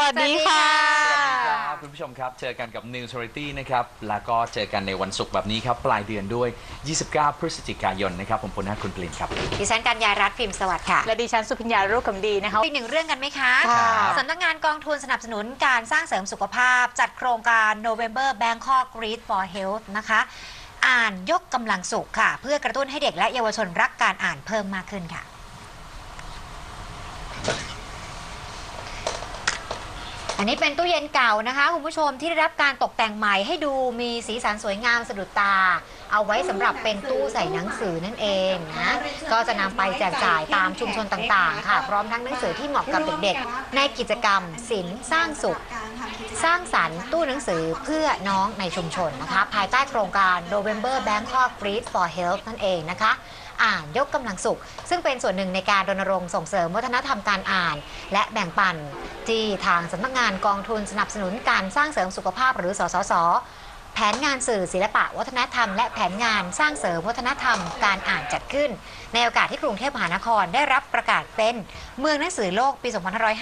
วัสดีค่ะ สวัสดีครับคุณผู้ชมครับ เจอกันกับ News Variety นะครับ แล้วก็เจอกันในวันศุกร์แบบนี้ครับ ปลายเดือนด้วย 29 พฤศจิกายนนะครับ ผมพลนาถคุณปลินครับ ดิฉันกัญญารัตน์พิมพ์สวัสดิ์ค่ะ และดิฉันสุพิญญารูปคำดีนะคะ อีกหนึ่งเรื่องกันไหมคะค่ะสำนักงานกองทุนสนับสนุนการสร้างเสริมสุขภาพ จัดโครงการ November Bangkok Read for Health นะคะ อ่านยกกำลังสุขค่ะ เพื่อกระตุ้นให้เด็กและเยาวชนรักการอ่านเพิ่มมากขึ้นค่ะ อันนี้เป็นตู้เย็นเก่านะคะคุณผู้ชมที่ได้รับการตกแต่งใหม่ให้ดูมีสีสันสวยงามสะดุดตา เอาไว้สำหรับเป็นตู้ใส่หนังสือนั่นเองนะก็จะนำไปแจกจ่ายตามชุมชนต่างๆ ค่ะ พร้อมทั้งหนังสือที่เหมาะกับเด็กๆในกิจกรรมศิลป์สร้างสุข สร้างสรรค์ตู้หนังสือเพื่อน้องในชุมชนนะคะ ภายใต้โครงการ November Bangkok Read for Health นั่นเองนะคะอ่านยกกำลังสุข ซึ่งเป็นส่วนหนึ่งในการรณรงค์ส่งเสริมวัฒนธรรมการอ่าน และแบ่งปันที่ทางสำนักงานกองทุนสนับสนุนการสร้างเสริมสุขภาพหรือสสส แผนงานสื่อศิลปะวัฒนธรรม และแผนงานสร้างเสริมวัฒนธรรมการอ่านจัดขึ้น ในโอกาสที่กรุงเทพมหานครได้รับประกาศเป็นเมืองหนังสือโลกปี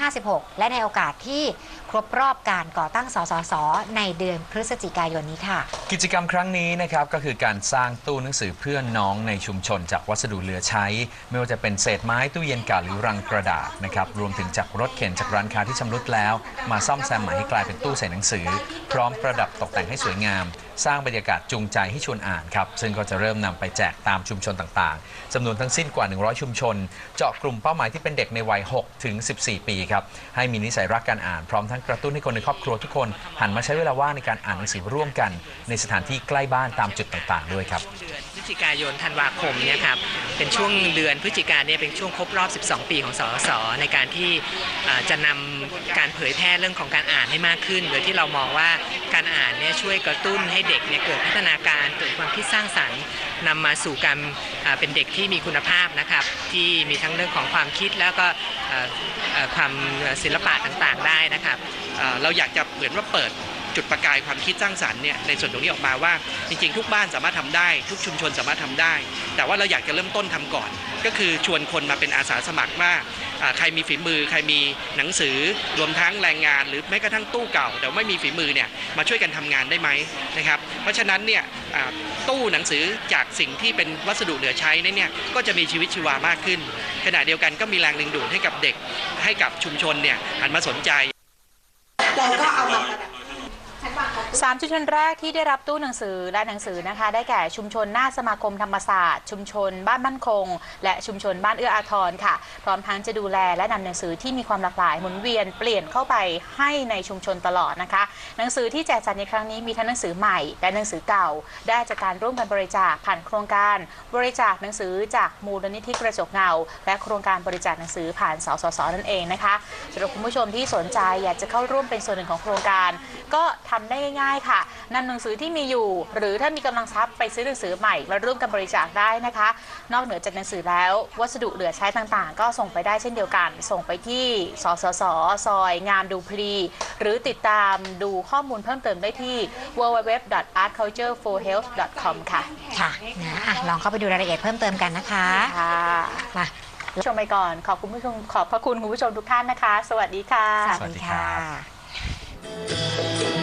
2556 และในโอกาสที่ครบรอบการก่อตั้งสสส ในเดือนพฤศจิกายนนี้ค่ะ กิจกรรมครั้งนี้นะครับก็คือการสร้างตู้หนังสือเพื่อนน้องในชุมชนจากวัสดุเหลือใช้ ไม่ว่าจะเป็นเศษไม้ตู้เย็นเก่าหรือรังกระดาษนะครับรวมถึงจากรถเข็นจากร้านค้าที่ชำรุดแล้ว มาซ่อมแซมใหม่ให้กลายเป็นตู้ใส่หนังสือ พร้อมประดับตกแต่งให้สวยงามสร้างบรรยากาศจูงใจให้ชวนอ่านครับ ซึ่งก็จะเริ่มนำไปแจกตามชุมชนต่างๆจำนวนทั้งสิ้นกว่า 100 ชุมชน เจาะกลุ่มเป้าหมายที่เป็นเด็กในวัย6ถึง14 ปีครับ ให้มีนิสัยรักการอ่านพร้อมทั้งกระตุ้นให้คนในครอบครัวทุกคนหันมาใช้เวลาว่างในการอ่านหนังสือร่วมกัน ในสถานที่ใกล้บ้านตามจุดต่างๆ ด้วยครับ พฤศจิกายนธันวาคมเนี่ยครับเป็นช่วงเดือนพฤศจิกายนเนี่ยเป็นช่วงครบรอบ 12 ปีของสสในการที่จะนำการเผยแพร่เรื่องของการอ่านให้มากขึ้น โดยที่เรามองว่าการอ่านเนี่ยช่วยกระตุ้นให้เด็กเนี่ยเกิดพัฒนาการเกิดความคิดสร้างสรรค์นำมาสู่การเป็นเด็กที่มีคุณภาพนะครับ ที่มีทั้งเรื่องของความคิดแล้วก็ความศิลปะต่างๆ ได้นะครับเราอยากจะเหมือนว่าเปิด จุดประกายความคิดสร้างสรรค์เนี่ยในส่วนตรงนี้ออกมาว่าจริงๆ ทุกบ้านสามารถทำได้ ทุกชุมชนสามารถทำได้ แต่ว่าเราอยากจะเริ่มต้นทำก่อน ก็คือชวนคนมาเป็นอาสาสมัครว่าใครมีฝีมือ ใครมีหนังสือรวมทั้งแรงงาน หรือแม้กระทั่งตู้เก่า แต่ไม่มีฝีมือเนี่ยมาช่วยกันทำงานได้ไหมนะครับเพราะฉะนั้นเนี่ยตู้หนังสือจากสิ่งที่เป็นวัสดุเหลือใช้เนี่ยก็จะมีชีวิตชีวามากขึ้น ขณะเดียวกันก็มีแรงดึงดูดให้กับเด็กให้กับชุมชนเนี่ยหันมาสนใจเราก็เอามา สามชุมชนแรกที่ได้รับตู้หนังสือและหนังสือนะคะ ได้แก่ชุมชนหน้าสมาคมธรรมศาสตร์ ชุมชนบ้านมั่นคง และชุมชนบ้านเอื้ออาทรค่ะ พร้อมทั้งจะดูแลและนำหนังสือที่มีความหลากหลายหมุนเวียนเปลี่ยนเข้าไปให้ในชุมชนตลอดนะคะ หนังสือที่แจกจ่ายในครั้งนี้มีทั้งหนังสือใหม่และหนังสือเก่า ได้จากการร่วมกันบริจาคผ่านโครงการ บริจาคหนังสือจากมูลนิธิกระจกเงา และโครงการบริจาคหนังสือผ่านสสสนั่นเองนะคะสำหรับคุณผู้ชมที่สนใจอยากจะเข้าร่วมเป็นส่วนหนึ่งของโครงการ ก็ทำได้ง่ายๆค่ะนำหนังสือที่มีอยู่ หรือถ้ามีกำลังทรัพย์ไปซื้อหนังสือใหม่มาร่วมกันบริจาคได้นะคะ นอกเหนือจากหนังสือแล้ว วัสดุเหลือใช้ต่างๆ ก็ส่งไปได้เช่นเดียวกัน ส่งไปที่สสสซอย งามดูพลีหรือติดตามดูข้อมูลเพิ่มเติมได้ที่ www.artcultureforhealth.com ค่ะค่ะนะอะลองเข้าไปดูรายละเอียดเพิ่มเติมกันนะคะค่ะมาชมไปก่อน ขอบคุณผู้ชมขอบพระคุณคุณผู้ชมทุกท่านนะคะ สวัสดีค่ะ สวัสดีค่ะ